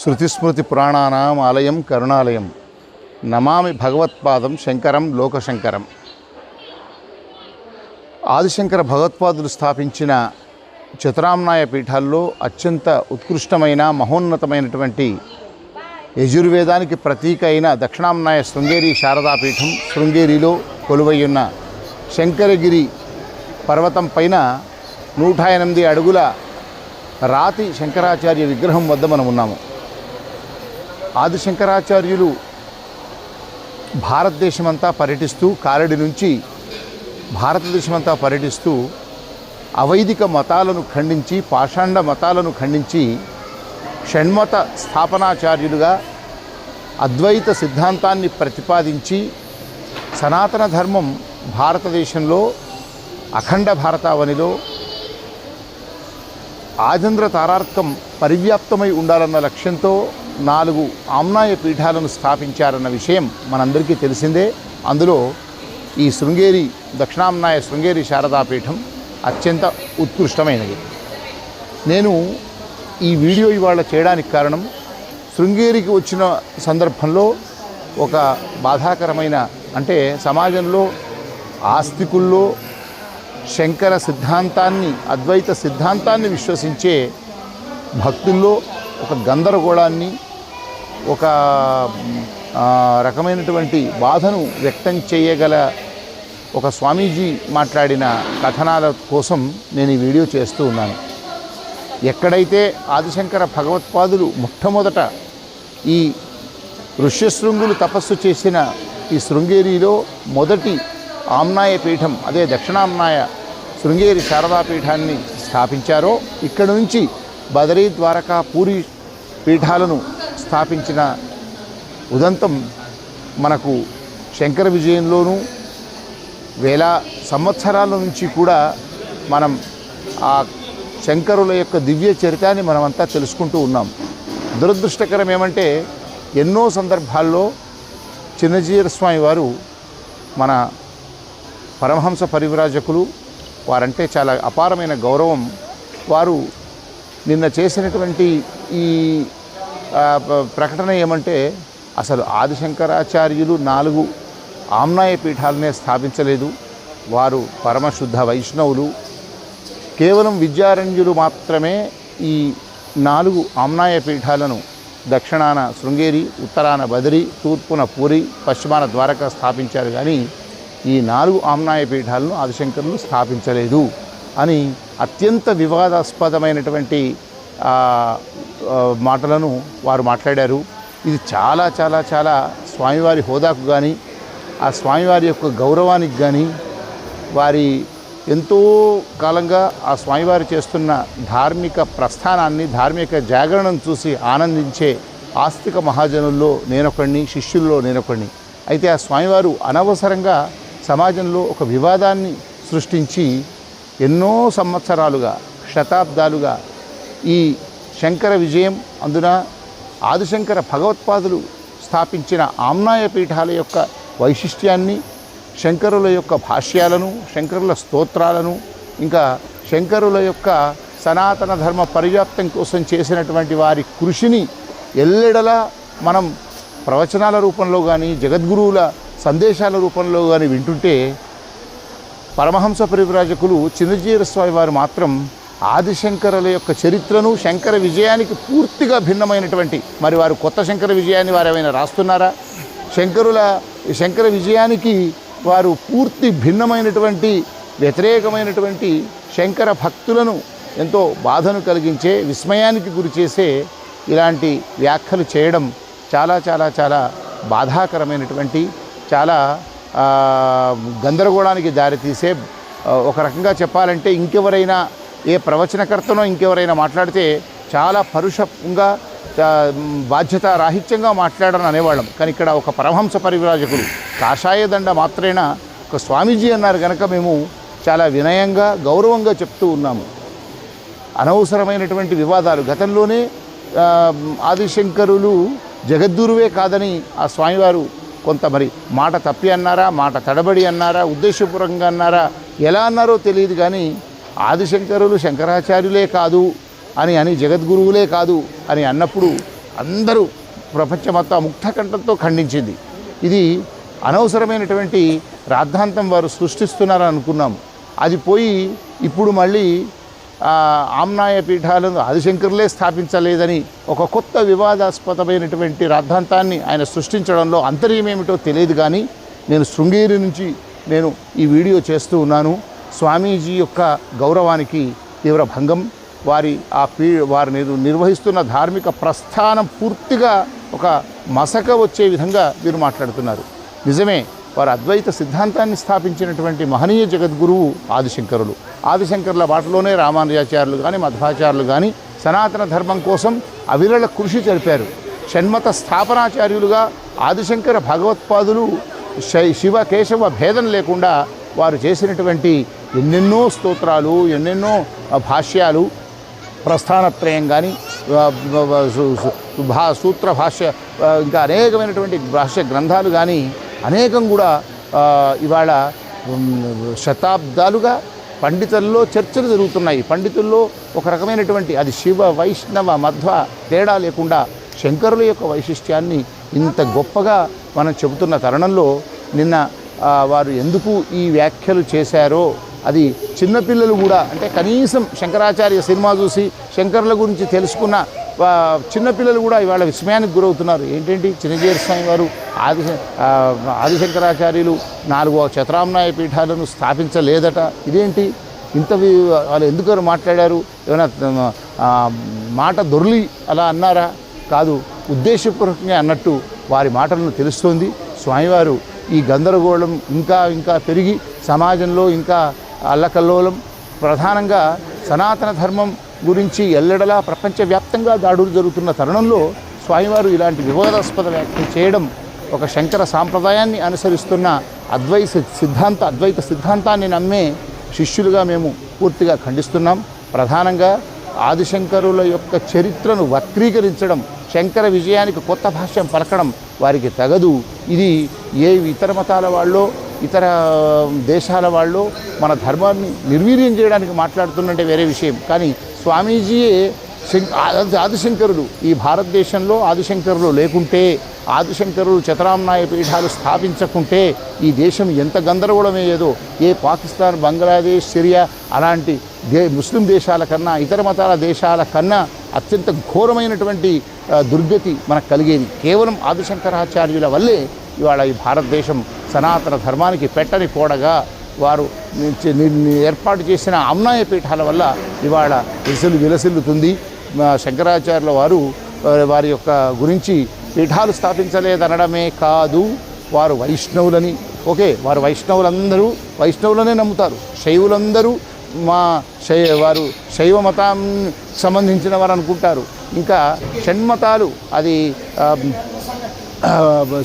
శృతిస్మృతి పురాణానాం ఆలయం కరుణాలయం. నమామి భగవత్పాదం శంకరం లోకశంకరం. ఆదిశంకర భగవత్పాదులు స్థాపించిన చతురామ్నాయ పీఠాల్లో అత్యంత ఉత్కృష్టమైన మహోన్నతమైనటువంటి యజుర్వేదానికి ప్రతీక అయిన దక్షిణామ్నాయ శృంగేరి శారదాపీఠం శృంగేరిలో కొలువయ్యున్న శంకరగిరి పర్వతం పైన నూట ఎనిమిది అడుగుల రాతి శంకరాచార్య విగ్రహం వద్ద మనం ఉన్నాము. ఆది శంకరాచార్యులు భారతదేశమంతా పర్యటిస్తూ కారడి నుంచి భారతదేశమంతా పర్యటిస్తూ అవైదిక మతాలను ఖండించి పాషాండ మతాలను ఖండించి షణ్మత స్థాపనాచార్యులుగా అద్వైత సిద్ధాంతాన్ని ప్రతిపాదించి సనాతన ధర్మం భారతదేశంలో అఖండ భారతావనిలో ఆజంద్ర తారార్కం పరివ్యాప్తమై ఉండాలన్న లక్ష్యంతో నాలుగు ఆమ్నాయ పీఠాలను స్థాపించారన్న విషయం మనందరికీ తెలిసిందే. అందులో ఈ శృంగేరి దక్షిణామ్నాయ శృంగేరి శారదాపీఠం అత్యంత ఉత్కృష్టమైనది. నేను ఈ వీడియో ఇవాళ చేయడానికి కారణం శృంగేరికి వచ్చిన సందర్భంలో ఒక బాధాకరమైన అంటే సమాజంలో ఆస్తికుల్లో శంకర సిద్ధాంతాన్ని అద్వైత సిద్ధాంతాన్ని విశ్వసించే భక్తుల్లో ఒక గందరగోళాన్ని ఒక రకమైనటువంటి బాధను వ్యక్తం చేయగల ఒక స్వామీజీ మాట్లాడిన కథనాల కోసం నేను ఈ వీడియో చేస్తూ ఉన్నాను. ఎక్కడైతే ఆదిశంకర భగవత్పాదులు మొట్టమొదట ఈ ఋష్యశృంగులు తపస్సు చేసిన ఈ శృంగేరిలో మొదటి ఆమ్నాయ పీఠం అదే దక్షిణామ్నాయ శృంగేరి శారదాపీఠాన్ని స్థాపించారో ఇక్కడ నుంచి బదరీ ద్వారకా పూరి పీఠాలను స్థాపించిన ఉదంతం మనకు శంకర విజయంలోనూ వేల సంవత్సరాల నుంచి కూడా మనం ఆ శంకరుల యొక్క దివ్య చరితాన్ని మనమంతా తెలుసుకుంటూ ఉన్నాం. దురదృష్టకరం ఏమంటే ఎన్నో సందర్భాల్లో చిన్నజీర స్వామి వారు మన పరమహంస పరివిరాజకులు వారంటే చాలా అపారమైన గౌరవం. వారు నిన్న చేసినటువంటి ఈ ప్రకటన ఏమంటే అసలు ఆదిశంకరాచార్యులు నాలుగు ఆమ్నాయ పీఠాలనే స్థాపించలేదు. వారు పరమశుద్ధ వైష్ణవులు. కేవలం విద్యారణ్యులు మాత్రమే ఈ నాలుగు ఆమ్నాయ పీఠాలను దక్షిణాన శృంగేరి ఉత్తరాన బదిరి తూర్పున పూరి పశ్చిమాన ద్వారక స్థాపించారు కానీ ఈ నాలుగు ఆమ్నాయ పీఠాలను ఆదిశంకరులు స్థాపించలేదు అని అత్యంత వివాదాస్పదమైనటువంటి మాటలను వారు మాట్లాడారు. ఇది చాలా చాలా చాలా స్వామివారి హోదాకు కానీ ఆ స్వామివారి యొక్క గౌరవానికి కానీ వారి ఎంతో కాలంగా ఆ స్వామివారు చేస్తున్న ధార్మిక ప్రస్థానాన్ని ధార్మిక జాగరణను చూసి ఆనందించే ఆస్తిక మహాజనుల్లో నేనొకడిని శిష్యుల్లో నేనొకడిని. అయితే ఆ స్వామివారు అనవసరంగా సమాజంలో ఒక వివాదాన్ని సృష్టించి ఎన్నో సంవత్సరాలుగా శతాబ్దాలుగా ఈ శంకర విజయం అందున ఆదిశంకర భగవత్పాదులు స్థాపించిన ఆమ్నాయ పీఠాల యొక్క వైశిష్ట్యాన్ని శంకరుల యొక్క భాష్యాలను శంకరుల స్తోత్రాలను ఇంకా శంకరుల యొక్క సనాతన ధర్మ పరివ్యాప్తం కోసం చేసినటువంటి వారి కృషిని ఎల్లెడలా మనం ప్రవచనాల రూపంలో కానీ జగద్గురువుల సందేశాల రూపంలో కానీ వింటుంటే పరమహంస పరివ్రాజకులు చిన్నజీర స్వామి వారు మాత్రం ఆదిశంకరుల యొక్క చరిత్రను శంకర విజయానికి పూర్తిగా భిన్నమైనటువంటి మరి వారు కొత్త శంకర విజయాన్ని వారు ఏమైనా రాస్తున్నారా? శంకరుల శంకర విజయానికి వారు పూర్తి భిన్నమైనటువంటి వ్యతిరేకమైనటువంటి శంకర భక్తులను ఎంతో బాధను కలిగించే విస్మయానికి గురి చేసే ఇలాంటి వ్యాఖ్యలు చేయడం చాలా చాలా చాలా బాధాకరమైనటువంటి చాలా గందరగోళానికి దారితీసే ఒక రకంగా చెప్పాలంటే ఇంకెవరైనా ఏ ప్రవచనకర్తనో ఇంకెవరైనా మాట్లాడితే చాలా పరుషంగా బాధ్యత రాహిత్యంగా మాట్లాడని అనేవాళ్ళం. కానీ ఇక్కడ ఒక పరమహంస పరివిరాజకుడు కాషాయదండ మాత్రమేనా మాత్రేన ఒక స్వామీజీ అన్నారు కనుక మేము చాలా వినయంగా గౌరవంగా చెప్తూ ఉన్నాము. అనవసరమైనటువంటి వివాదాలు గతంలోనే ఆదిశంకరులు జగద్గురువే కాదని ఆ స్వామివారు కొంత మరి మాట తప్పి అన్నారా మాట తడబడి అన్నారా ఉద్దేశపూర్వకంగా అన్నారా ఎలా అన్నారో తెలియదు కానీ ఆదిశంకరులు శంకరాచార్యులే కాదు అని అని జగద్గురువులే కాదు అని అన్నప్పుడు అందరూ ప్రపంచమంతా ముక్తకంఠంతో ఖండించింది. ఇది అనవసరమైనటువంటి రాద్ధాంతం వారు సృష్టిస్తున్నారని అనుకున్నాము అది పోయి ఇప్పుడు మళ్ళీ ఆమ్నాయ పీఠాలను ఆదిశంకరులే స్థాపించలేదని ఒక కొత్త వివాదాస్పదమైనటువంటి రాద్ధాంతాన్ని ఆయన సృష్టించడంలో అంతర్యమేమిటో తెలియదు కానీ నేను శృంగేరి నుంచి నేను ఈ వీడియో చేస్తూ ఉన్నాను. స్వామీజీ యొక్క గౌరవానికి తీవ్ర భంగం. వారి ఆ పీ వారు నిర్వహిస్తున్న ధార్మిక ప్రస్థానం పూర్తిగా ఒక మసక వచ్చే విధంగా వీరు మాట్లాడుతున్నారు. నిజమే వారు అద్వైత సిద్ధాంతాన్ని స్థాపించినటువంటి మహనీయ జగద్గురువు ఆదిశంకరులు. ఆదిశంకరుల బాటలోనే రామానుజాచార్యులు కానీ మధ్వాచార్యులు కానీ సనాతన ధర్మం కోసం అవిరళ కృషి జరిపారు. షణ్మత స్థాపనాచార్యులుగా ఆదిశంకర భగవత్పాదులు శై- శివ కేశవ భేదం లేకుండా వారు చేసినటువంటి ఎన్నెన్నో స్తోత్రాలు ఎన్నెన్నో భాష్యాలు ప్రస్థానత్రయం కానీ భా సూత్ర భాష్య ఇంకా అనేకమైనటువంటి భాష్య గ్రంథాలు కానీ అనేకం కూడా ఇవాళ శతాబ్దాలుగా పండితుల్లో చర్చలు జరుగుతున్నాయి. పండితుల్లో ఒక రకమైనటువంటి అది శివ వైష్ణవ మధ్వ తేడా లేకుండా శంకరుల యొక్క వైశిష్ట్యాన్ని ఇంత గొప్పగా మనం చెబుతున్న తరుణంలో నిన్న వారు ఎందుకు ఈ వ్యాఖ్యలు చేశారో అది చిన్నపిల్లలు కూడా అంటే కనీసం శంకరాచార్య సినిమా చూసి శంకర్ల గురించి తెలుసుకున్న చిన్నపిల్లలు కూడా ఇవాళ విస్మయానికి గురవుతున్నారు. ఏంటంటే? చిన్నజీర స్వామి వారు ఆది ఆదిశంకరాచార్యులు నాలుగు చతురామ్నాయ పీఠాలను స్థాపించలేదట. ఇదేంటి? ఇంత వాళ్ళు ఎందుకు మాట్లాడారు? ఏమైనా మాట దొర్లి అలా అన్నారా? కాదు ఉద్దేశపూర్వకంగా అన్నట్టు వారి మాటలను తెలుస్తోంది. స్వామివారు ఈ గందరగోళం ఇంకా ఇంకా పెరిగి సమాజంలో ఇంకా అల్లకల్లోలం. ప్రధానంగా సనాతన ధర్మం గురించి ఎల్లడలా ప్రపంచవ్యాప్తంగా దాడులు జరుగుతున్న తరుణంలో స్వామివారు ఇలాంటి వివాదాస్పద వ్యాఖ్యలు చేయడం ఒక శంకర సాంప్రదాయాన్ని అనుసరిస్తున్న అద్వైత సిద్ధాంత అద్వైత సిద్ధాంతాన్ని నమ్మే శిష్యులుగా మేము పూర్తిగా ఖండిస్తున్నాం. ప్రధానంగా ఆదిశంకరుల యొక్క చరిత్రను వక్రీకరించడం శంకర విజయానికి కొత్త భాష్యం పలకడం వారికి తగదు. ఇది ఏ ఇతర మతాల వాళ్ళో ఇతర దేశాల వాళ్ళు మన ధర్మాన్ని నిర్వీర్యం చేయడానికి మాట్లాడుతున్నంటే వేరే విషయం. కానీ స్వామీజీయే ఆదిశంకరుడు ఈ భారతదేశంలో ఆదిశంకరులు లేకుంటే ఆదిశంకరులు చతరామ్నాయ పీఠాలు స్థాపించకుంటే ఈ దేశం ఎంత గందరగోళమయ్యేదో ఏ పాకిస్తాన్ బంగ్లాదేశ్ సిరియా అలాంటి దే ముస్లిం దేశాల కన్నా ఇతర మతాల దేశాల కన్నా అత్యంత ఘోరమైనటువంటి దుర్గతి మనకు కలిగేది. కేవలం ఆదిశంకరాచార్యుల వల్లే ఇవాళ ఈ భారతదేశం సనాతన ధర్మానికి పెట్టని పోడగా వారు ఏర్పాటు చేసిన అమ్నాయ పీఠాల వల్ల ఇవాళ విసులు విలసిల్లుతుంది. శంకరాచార్యుల వారు వారి యొక్క గురించి పీఠాలు స్థాపించలేదనడమే కాదు వారు వైష్ణవులని ఓకే వారు వైష్ణవులందరూ వైష్ణవులనే నమ్ముతారు. శైవులందరూ మా శై వారు శైవ మతం సంబంధించిన వారు అనుకుంటారు ఇంకా షణ్మతాలు అది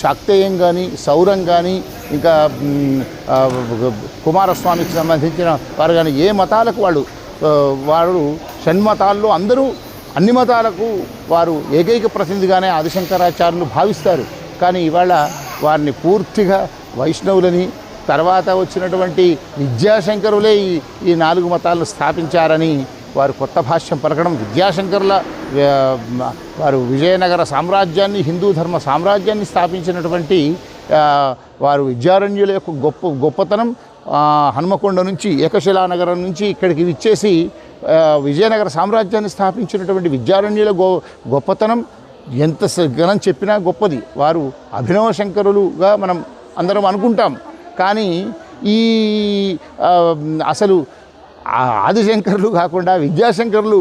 శాక్తేయం కానీ సౌరం కానీ ఇంకా కుమారస్వామికి సంబంధించిన వారు కానీ ఏ మతాలకు వాళ్ళు వారు షణ్మతాల్లో అందరూ అన్ని మతాలకు వారు ఏకైక ప్రతినిధిగానే ఆదిశంకరాచార్యులు భావిస్తారు. కానీ ఇవాళ వారిని పూర్తిగా వైష్ణవులని తర్వాత వచ్చినటువంటి విద్యాశంకరులే ఈ ఈ నాలుగు మతాలను స్థాపించారని వారు కొత్త భాష్యం పలకడం విద్యాశంకరుల వారు విజయనగర సామ్రాజ్యాన్ని హిందూ ధర్మ సామ్రాజ్యాన్ని స్థాపించినటువంటి వారు విద్యారణ్యుల యొక్క గొప్ప గొప్పతనం హనుమకొండ నుంచి ఏకశిలా నగరం నుంచి ఇక్కడికి విచ్చేసి విజయనగర సామ్రాజ్యాన్ని స్థాపించినటువంటి విద్యారణ్యుల గొ గొప్పతనం ఎంత గణం చెప్పినా గొప్పది. వారు అభినవ శంకరులుగా మనం అందరం అనుకుంటాం. కానీ ఈ అసలు ఆదిశంకరులు కాకుండా విద్యాశంకరులు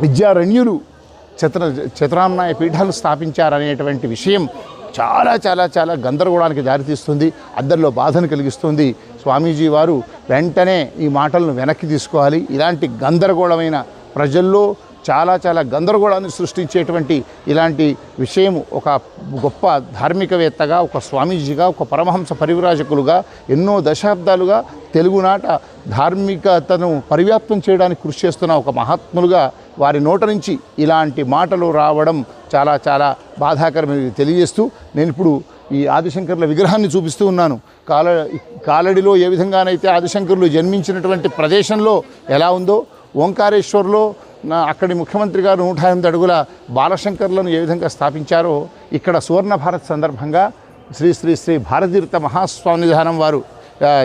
విద్యారణ్యులు చతుర చతురామ్నాయ పీఠాలు స్థాపించారనేటువంటి విషయం చాలా చాలా చాలా గందరగోళానికి దారితీస్తుంది. అందరిలో బాధను కలిగిస్తుంది. స్వామీజీ వారు వెంటనే ఈ మాటలను వెనక్కి తీసుకోవాలి. ఇలాంటి గందరగోళమైన ప్రజల్లో చాలా చాలా గందరగోళాన్ని సృష్టించేటువంటి ఇలాంటి విషయం ఒక గొప్ప ధార్మికవేత్తగా ఒక స్వామీజీగా ఒక పరమహంస పరివిరాజకులుగా ఎన్నో దశాబ్దాలుగా తెలుగునాట ధార్మికతను పరివ్యాప్తం చేయడానికి కృషి చేస్తున్న ఒక మహాత్ములుగా వారి నోట నుంచి ఇలాంటి మాటలు రావడం చాలా చాలా బాధాకరమైనవి తెలియజేస్తూ నేను ఇప్పుడు ఈ ఆదిశంకర్ల విగ్రహాన్ని చూపిస్తూ ఉన్నాను. కాల కాలడిలో ఏ విధంగానైతే ఆదిశంకర్లు జన్మించినటువంటి ప్రదేశంలో ఎలా ఉందో ఓంకారేశ్వర్లో నా అక్కడి ముఖ్యమంత్రి గారు నూట ఎనిమిది అడుగుల బాలశంకర్లను ఏ విధంగా స్థాపించారో ఇక్కడ సువర్ణ భారత్ సందర్భంగా శ్రీ శ్రీ శ్రీ భారతీర్థ మహాస్వామిధానం వారు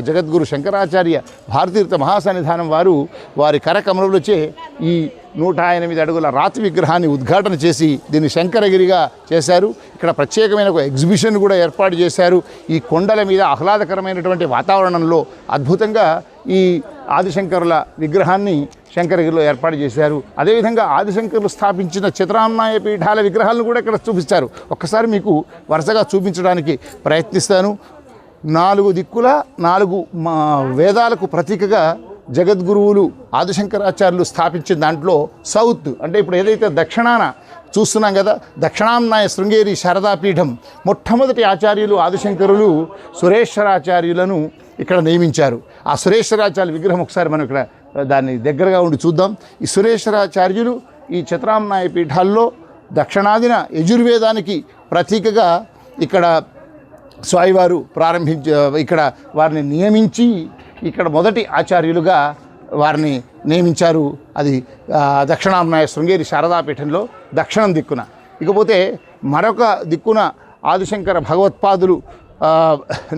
జగద్గురు శంకరాచార్య భారతీర్థ మహాసన్నిధానం వారు వారి కరకమలలోచే ఈ నూట ఎనిమిది అడుగుల రాతి విగ్రహాన్ని ఉద్ఘాటన చేసి దీన్ని శంకరగిరిగా చేశారు. ఇక్కడ ప్రత్యేకమైన ఒక ఎగ్జిబిషన్ కూడా ఏర్పాటు చేశారు. ఈ కొండల మీద ఆహ్లాదకరమైనటువంటి వాతావరణంలో అద్భుతంగా ఈ ఆదిశంకరుల విగ్రహాన్ని శంకరగిరిలో ఏర్పాటు చేశారు. అదేవిధంగా ఆదిశంకరులు స్థాపించిన చిత్రాన్నాయ పీఠాల విగ్రహాలను కూడా ఇక్కడ చూపిస్తారు. ఒక్కసారి మీకు వరుసగా చూపించడానికి ప్రయత్నిస్తాను. నాలుగు దిక్కుల నాలుగు మా వేదాలకు ప్రతీకగా జగద్గురువులు ఆదిశంకరాచార్యులు స్థాపించిన దాంట్లో సౌత్ అంటే ఇప్పుడు ఏదైతే దక్షిణాన చూస్తున్నాం కదా దక్షిణాంనాయ శృంగేరి శారదాపీఠం మొట్టమొదటి ఆచార్యులు ఆదిశంకరులు సురేశ్వరాచార్యులను ఇక్కడ నియమించారు. ఆ సురేశ్వరాచార్య విగ్రహం ఒకసారి మనం ఇక్కడ దాన్ని దగ్గరగా ఉండి చూద్దాం. ఈ సురేశ్వరాచార్యులు ఈ చిత్రాంనాయ పీఠాల్లో దక్షిణాదిన యజుర్వేదానికి ప్రతీకగా ఇక్కడ స్వామివారు ప్రారంభించ ఇక్కడ వారిని నియమించి ఇక్కడ మొదటి ఆచార్యులుగా వారిని నియమించారు. అది దక్షిణాంనాయ శృంగేరి శారదాపీఠంలో దక్షిణం దిక్కున. ఇకపోతే మరొక దిక్కున ఆదిశంకర భగవత్పాదులు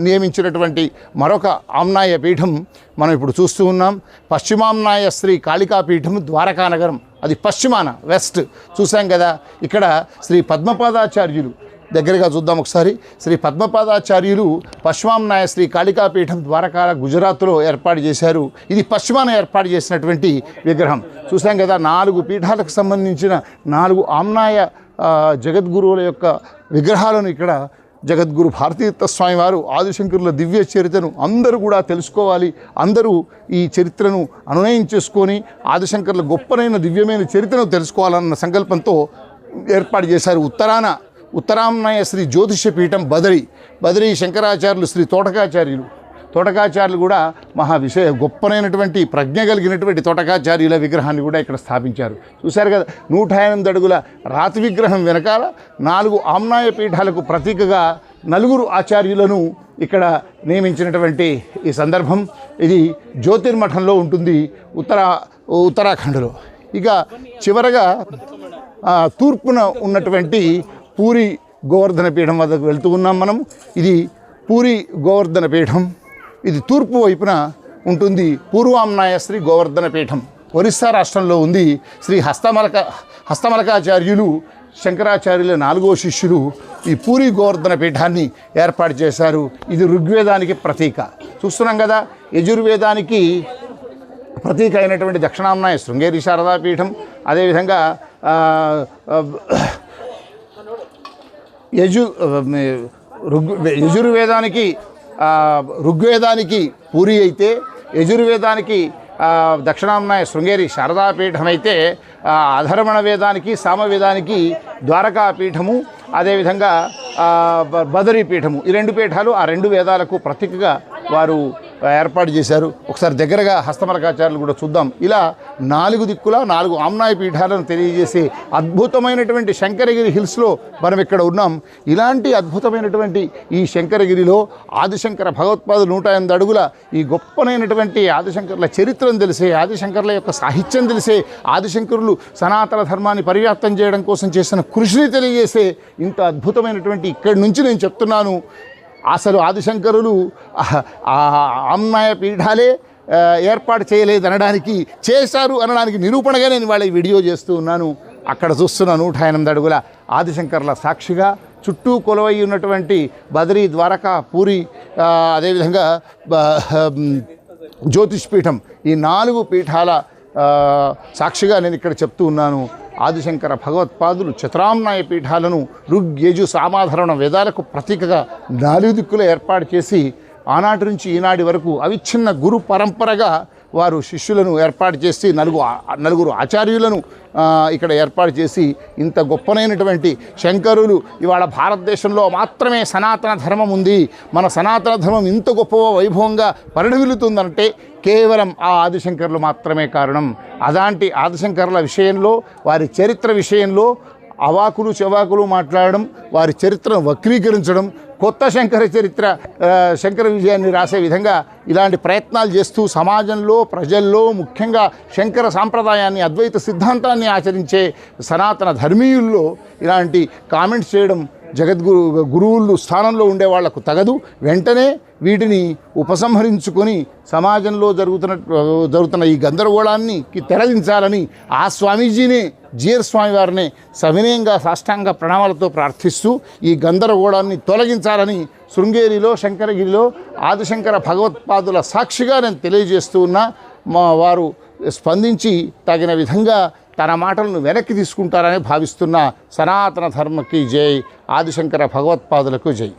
నియమించినటువంటి మరొక ఆమ్నాయ పీఠం మనం ఇప్పుడు చూస్తూ ఉన్నాం. పశ్చిమాంనాయ శ్రీ కాళికాపీఠం ద్వారకానగరం. అది పశ్చిమాన వెస్ట్. చూసాం కదా ఇక్కడ శ్రీ పద్మపాదాచార్యులు దగ్గరగా చూద్దాం ఒకసారి. శ్రీ పద్మపాదాచార్యులు పశ్చిమాంనాయ శ్రీ కాళికాపీఠం ద్వారకాల గుజరాత్లో ఏర్పాటు చేశారు. ఇది పశ్చిమాన ఏర్పాటు చేసినటువంటి విగ్రహం. చూసాం కదా నాలుగు పీఠాలకు సంబంధించిన నాలుగు ఆమ్నాయ జగద్గురువుల యొక్క విగ్రహాలను ఇక్కడ జగద్గురు భారతీతీర్థ స్వామి వారు ఆదిశంకరుల దివ్య చరిత్రను అందరూ కూడా తెలుసుకోవాలి. అందరూ ఈ చరిత్రను అనునయం చేసుకొని ఆదిశంకరుల గొప్పనైన దివ్యమైన చరిత్రను తెలుసుకోవాలన్న సంకల్పంతో ఏర్పాటు చేశారు. ఉత్తరాన ఉత్తరాంనాయ శ్రీ జ్యోతిష్య పీఠం బదరి బదరి శంకరాచార్యులు శ్రీ తోటకాచార్యులు. తోటకాచార్యులు కూడా మహా విషయ గొప్పనైనటువంటి ప్రజ్ఞ కలిగినటువంటి తోటకాచార్యుల విగ్రహాన్ని కూడా ఇక్కడ స్థాపించారు. చూశారు కదా నూట ఎనిమిది అడుగుల రాతి విగ్రహం వెనకాల నాలుగు ఆమ్నాయ పీఠాలకు ప్రతీకగా నలుగురు ఆచార్యులను ఇక్కడ నియమించినటువంటి ఈ సందర్భం. ఇది జ్యోతిర్మఠంలో ఉంటుంది ఉత్తర ఉత్తరాఖండ్లో. ఇక చివరగా తూర్పున ఉన్నటువంటి పూరి గోవర్ధన పీఠం వద్దకు వెళ్తూ ఉన్నాం మనం. ఇది పూరి గోవర్ధన పీఠం. ఇది తూర్పు వైపున ఉంటుంది పూర్వాంనాయ శ్రీ గోవర్ధన పీఠం. ఒరిస్సా రాష్ట్రంలో ఉంది శ్రీ హస్తమలక హస్తమలకాచార్యులు శంకరాచార్యుల నాలుగో శిష్యులు ఈ పూరి గోవర్ధన పీఠాన్ని ఏర్పాటు చేశారు. ఇది ఋగ్వేదానికి ప్రతీక. చూస్తున్నాం కదా యజుర్వేదానికి ప్రతీక అయినటువంటి దక్షిణాంనాయ శృంగేరి శారదాపీఠం అదేవిధంగా యజు ఋగ్ యజుర్వేదానికి ఋగ్వేదానికి పూరి అయితే యజుర్వేదానికి ఆ, దక్షిణాంనాయ శృంగేరి శారదాపీఠం అయితే అధర్మణ వేదానికి సామవేదానికి ద్వారకా పీఠము అదేవిధంగా బదరీ పీఠము ఈ రెండు పీఠాలు ఆ రెండు వేదాలకు ప్రతీకగా వారు ఏర్పాటు చేశారు. ఒకసారి దగ్గరగా హస్తమలకాచార్యులు కూడా చూద్దాం. ఇలా నాలుగు దిక్కుల నాలుగు ఆమ్నాయ పీఠాలను తెలియజేసే అద్భుతమైనటువంటి శంకరగిరి హిల్స్లో మనం ఇక్కడ ఉన్నాం. ఇలాంటి అద్భుతమైనటువంటి ఈ శంకరగిరిలో ఆదిశంకర భగవత్పాదులు నూట ఎనిమిది అడుగుల ఈ గొప్పనైనటువంటి ఆదిశంకరుల చరిత్రను తెలిసే ఆదిశంకరుల యొక్క సాహిత్యం తెలిసే ఆదిశంకరులు సనాతన ధర్మాన్ని పరివ్యాప్తం చేయడం కోసం చేసిన కృషిని తెలియజేసే ఇంత అద్భుతమైనటువంటి ఇక్కడి నుంచి నేను చెప్తున్నాను. అసలు ఆదిశంకరులు అమ్మాయ పీఠాలే ఏర్పాటు చేయలేదు అనడానికి చేశారు అనడానికి నిరూపణగా నేను వాళ్ళ వీడియో చేస్తూ ఉన్నాను. అక్కడ చూస్తున్న నూట ఎనిమిది అడుగుల ఆదిశంకర్ల సాక్షిగా చుట్టూ కొలవై ఉన్నటువంటి బద్రీ ద్వారకా పూరి అదేవిధంగా జ్యోతిష్ పీఠం ఈ నాలుగు పీఠాల సాక్షిగా నేను ఇక్కడ చెప్తూ ఉన్నాను. ఆదిశంకర భగవత్పాదులు చతురామ్నాయ పీఠాలను ఋగ్యజు సామాధరణ వేదాలకు ప్రతీకగా నాలుగు దిక్కులు ఏర్పాటు చేసి ఆనాటి నుంచి ఈనాటి వరకు అవిచ్ఛిన్న గురు పరంపరగా వారు శిష్యులను ఏర్పాటు చేసి నలుగు నలుగురు ఆచార్యులను ఇక్కడ ఏర్పాటు చేసి ఇంత గొప్పనైనటువంటి శంకరులు ఇవాళ భారతదేశంలో మాత్రమే సనాతన ధర్మం ఉంది. మన సనాతన ధర్మం ఇంత గొప్ప వైభవంగా పరిణమిలుతుందంటే కేవలం ఆ ఆదిశంకర్లు మాత్రమే కారణం. అలాంటి ఆదిశంకర్ల విషయంలో వారి చరిత్ర విషయంలో అవాకులు చెవాకులు మాట్లాడడం వారి చరిత్రను వక్రీకరించడం కొత్త శంకర చరిత్ర శంకర విజయాన్ని రాసే విధంగా ఇలాంటి ప్రయత్నాలు చేస్తూ సమాజంలో ప్రజల్లో ముఖ్యంగా శంకర సాంప్రదాయాన్ని అద్వైత సిద్ధాంతాన్ని ఆచరించే సనాతన ధర్మీయుల్లో ఇలాంటి కామెంట్స్ చేయడం జగద్గురు గురువులు స్థానంలో ఉండే వాళ్ళకు తగదు. వెంటనే వీటిని ఉపసంహరించుకొని సమాజంలో జరుగుతున్న జరుగుతున్న ఈ గందరగోళాన్ని తెరదించాలని ఆ స్వామీజీనే జియర్ స్వామి వారిని సవినయంగా సాష్టాంగ ప్రణామాలతో ప్రార్థిస్తూ ఈ గందరగోళాన్ని తొలగించాలని శృంగేరిలో శంకరగిరిలో ఆదిశంకర భగవత్పాదుల సాక్షిగా నేను తెలియజేస్తూ ఉన్నా. మా వారు స్పందించి తగిన విధంగా తన మాటలను వెనక్కి తీసుకుంటారని భావిస్తున్న సనాతన ధర్మకి జై ఆదిశంకర భగవత్పాదులకు జై.